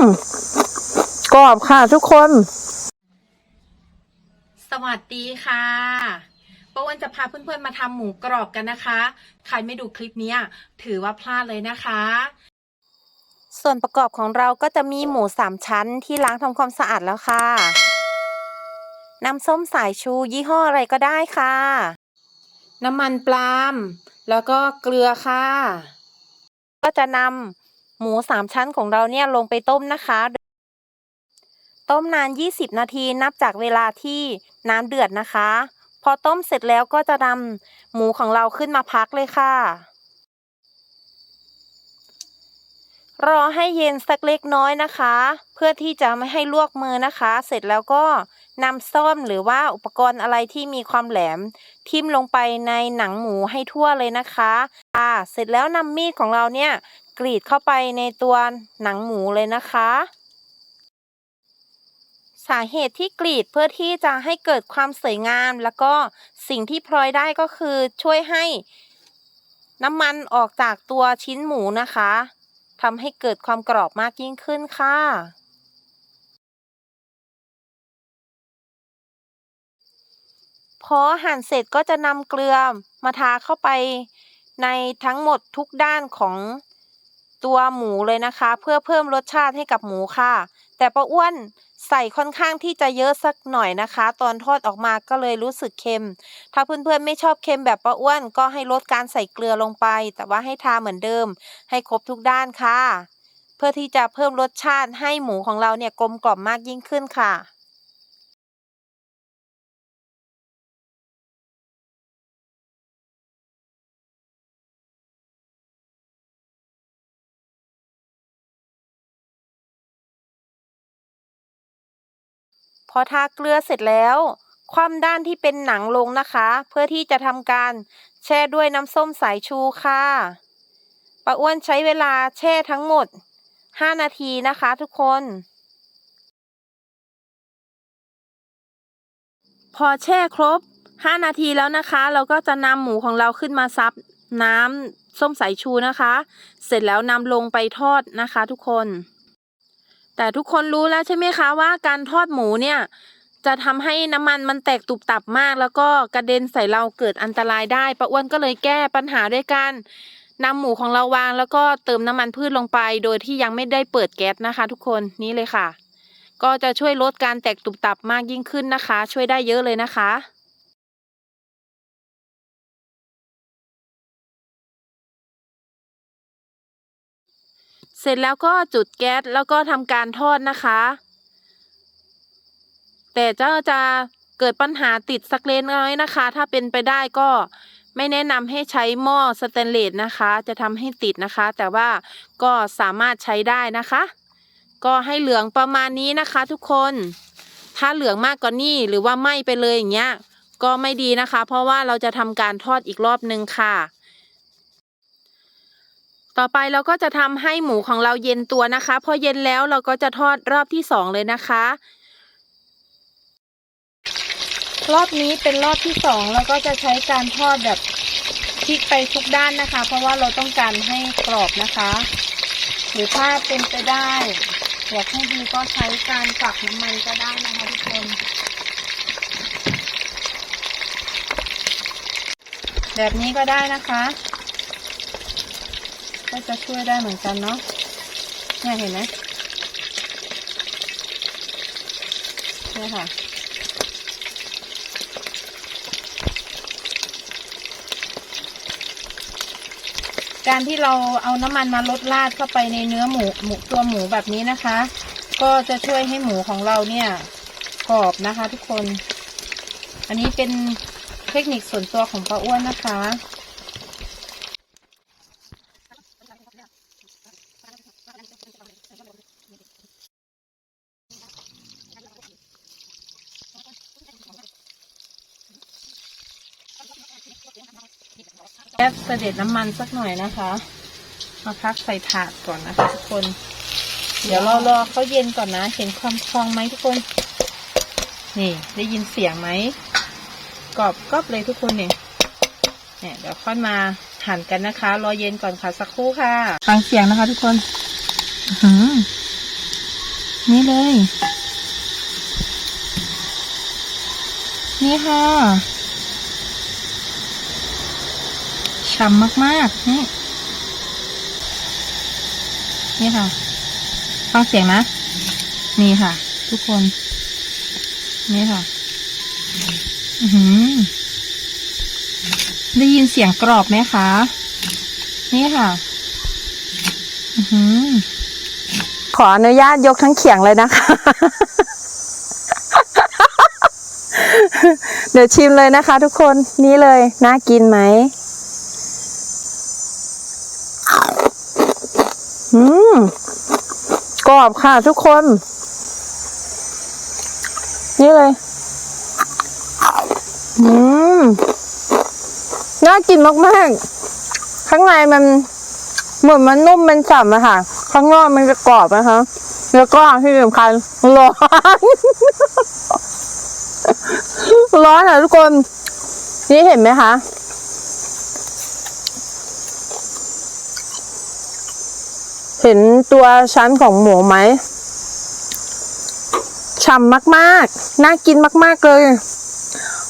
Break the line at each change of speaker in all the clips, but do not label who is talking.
มกรอบค่ะทุกคน
สวัสดีค่ะป้าอ้วนจะพาเพื่อนๆมาทำหมูกรอบกันนะคะ ใครไม่ดูคลิปเนี้ยถือว่าพลาดเลยนะคะ
ส่วนประกอบของเราก็จะมีหมูสามชั้นที่ล้างทำความสะอาดแล้วค่ะน้ำส้มสายชูยี่ห้ออะไรก็ได้ค่ะ
น้ำมันปลาล์มแล้วก็เกลือค่ะ
ก็จะนำ หมูสามชั้นของเราเนี่ยลงไปต้มนะคะ ต้มนาน 20 นาทีนับจากเวลาที่น้ำเดือดนะคะ พอต้มเสร็จแล้วก็จะนำหมูของเราขึ้นมาพักเลยค่ะ รอให้เย็นสักเล็กน้อยนะคะ เพื่อที่จะไม่ให้ลวกมือนะคะ เสร็จแล้วก็นำซ่อมหรือว่าอุปกรณ์อะไรที่มีความแหลม ทิ่มลงไปในหนังหมูให้ทั่วเลยนะคะ อ่า เสร็จแล้วนำมีดของเราเนี่ย กรีดเข้าไปในตัวหนังหมูเลยนะคะ สาเหตุที่กรีดเพื่อที่จะให้เกิดความสวยงาม แล้วก็สิ่งที่พลอยได้ก็คือช่วยให้น้ำมันออกจากตัวชิ้นหมูนะคะทำให้เกิดความกรอบมากยิ่งขึ้นค่ะ พอหั่นเสร็จก็จะนำเกลือมาทาเข้าไปในทั้งหมดทุกด้านของ ตัวหมูเลยนะคะ เพื่อเพิ่มรสชาติให้กับหมูค่ะ แต่ป้าอ้วนใส่ค่อนข้างที่จะเยอะสักหน่อยนะคะ ตอนทอดออกมาก็เลยรู้สึกเค็ม ถ้าเพื่อนๆไม่ชอบเค็มแบบป้าอ้วนก็ให้ลดการใส่เกลือลงไป แต่ว่าให้ทาเหมือนเดิม ให้ครบทุกด้านค่ะ เพื่อที่จะเพิ่มรสชาติให้หมูของเราเนี่ยกลมกล่อมมากยิ่งขึ้นค่ะ พอทาเกลือเสร็จแล้ว คว่ำด้านที่เป็นหนังลงนะคะ เพื่อที่จะทำการแช่ด้วยน้ำส้มสายชูค่ะป้าอ้วนใช้เวลาแช่ทั้งหมด 5 นาทีนะคะทุกคน พอแช่ครบ 5 นาทีแล้วนะคะ เราก็จะนำหมูของเราขึ้นมาซับน้ำส้มสายชูนะคะ เสร็จแล้วนำลงไปทอดนะคะทุกคน แต่ทุกคนรู้แล้วใช่ไหมคะว่าการทอดหมูเนี่ยจะทำให้น้ำมันมันแตกตุบตับมาก แล้วก็กระเด็นใส่เราเกิดอันตรายได้ป้าอ้วนก็เลยแก้ปัญหาด้วยการนำหมูของเราวางแล้วก็เติมน้ำมันพืชลงไป โดยที่ยังไม่ได้เปิดแก๊สนะคะ ทุกคนนี่เลยค่ะ ก็จะช่วยลดการแตกตุบตับมากยิ่งขึ้นนะคะ ช่วยได้เยอะเลยนะคะ เสร็จแล้วก็จุดแก๊สแล้วก็ทำการทอดนะคะ แต่เจ้าจะเกิดปัญหาติดสักเล็กน้อยนะคะ ถ้าเป็นไปได้ก็ไม่แนะนำให้ใช้หม้อสแตนเลสนะคะ จะทำให้ติดนะคะ แต่ว่าก็สามารถใช้ได้นะคะ ก็ให้เหลืองประมาณนี้นะคะ ทุกคน ถ้าเหลืองมากกว่านี้หรือว่าไหม้ไปเลยอย่างเงี้ย ก็ไม่ดีนะคะ เพราะว่าเราจะทำการทอดอีกรอบนึงค่ะ ต่อไปเราก็จะทำให้หมูของเราเย็นตัวนะคะ พอเย็นแล้วเราก็จะทอดรอบที่สองเลยนะคะ รอบนี้เป็นรอบที่สองเราก็จะใช้การทอดแบบพลิกไปทุกด้านนะคะ เพราะว่าเราต้องการให้กรอบนะคะ หรือถ้าเป็นไปได้อยากให้ดีก็ใช้การปักน้ำมันก็ได้นะคะทุกคนแบบนี้ก็ได้นะคะ ก็จะช่วยได้เหมือนกันเนาะเนี่ยเห็นไหมเนี่ยค่ะ การที่เราเอาน้ำมันมาลดราดเข้าไปในเนื้อหมูหมูตัวหมูแบบนี้นะคะ ก็จะช่วยให้หมูของเราเนี่ยกรอบนะคะทุกคน อันนี้เป็นเทคนิคส่วนตัวของป้าอ้วนนะคะ แก๊สเสด็จน้ำมันสักหน่อยนะคะ มาพักใส่ถาดก่อนนะคะทุกคน เดี๋ยวรอรอเขาเย็นก่อนนะ เห็นความพองไหมทุกคน นี่ ได้ยินเสียงไหมกรอบกรอบเลยทุกคนเนี่ยเนี่ยเดี๋ยวค่อยมาหั่นกันนะคะ รอเย็นก่อนค่ะสักครู่ค่ะ ฟังเสียงนะคะทุกคนหือนี่เลย นี่ค่ะ ฉ่ำมากๆ นี่ นี่ค่ะ ฟังเสียงนะ นี่ค่ะ ทุกคน นี่ค่ะ อือได้ยินเสียงกรอบไหมคะ นี่ค่ะ อือขออนุญาตยกทั้งเขียงเลยนะคะ เดี๋ยวชิมเลยนะคะทุกคน นี่เลย น่ากินไหม อืม กร อบค่ะทุกคน นี่เลย อืม น่ากินมากๆ ข้างในมัน เหมือนมันนุ่มมันฉ่ำอะค่ะ ข้างนอกมันจะกรอบนะคะ แล้วก็ที่สำคัญร้อนร้อนอะทุกคน นี่เห็นไหมคะ เห็นตัวชั้นของหมูไหมฉ่ำมากๆ น่ากินมากๆเลย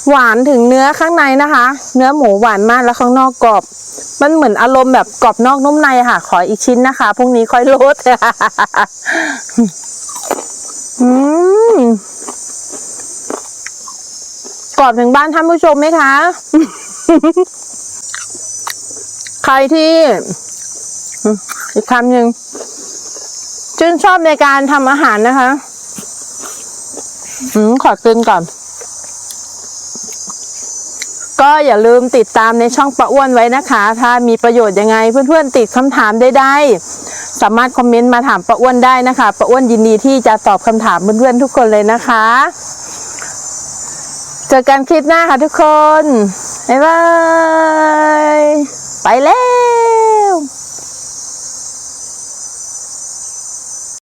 หวานถึงเนื้อข้างในนะคะ เนื้อหมูหวานมากแล้วข้างนอกกรอบ มันเหมือนอารมณ์แบบกรอบนอกนุ่มในค่ะ ขออีกชิ้นนะคะ พรุ่งนี้ค่อยลดอืมกรอบถึงบ้านท่านผู้ชมไหมคะ ใครที่ อีกคำหนึ่งชื่นชอบในการทำอาหารนะคะ อืมขอกินก่อน ก็อย่าลืมติดตามในช่องประอ้วนไว้นะคะ ถ้ามีประโยชน์ยังไง เพื่อนๆติดคำถามได้ได้สามารถคอมเมนต์มาถามประอ้วนได้นะคะประอ้วนยินดีที่จะตอบคำถามเพื่อนๆทุกคนเลยนะคะ เจอกันคลิปหน้าค่ะทุกคน บ๊ายบาย ไปแล้ว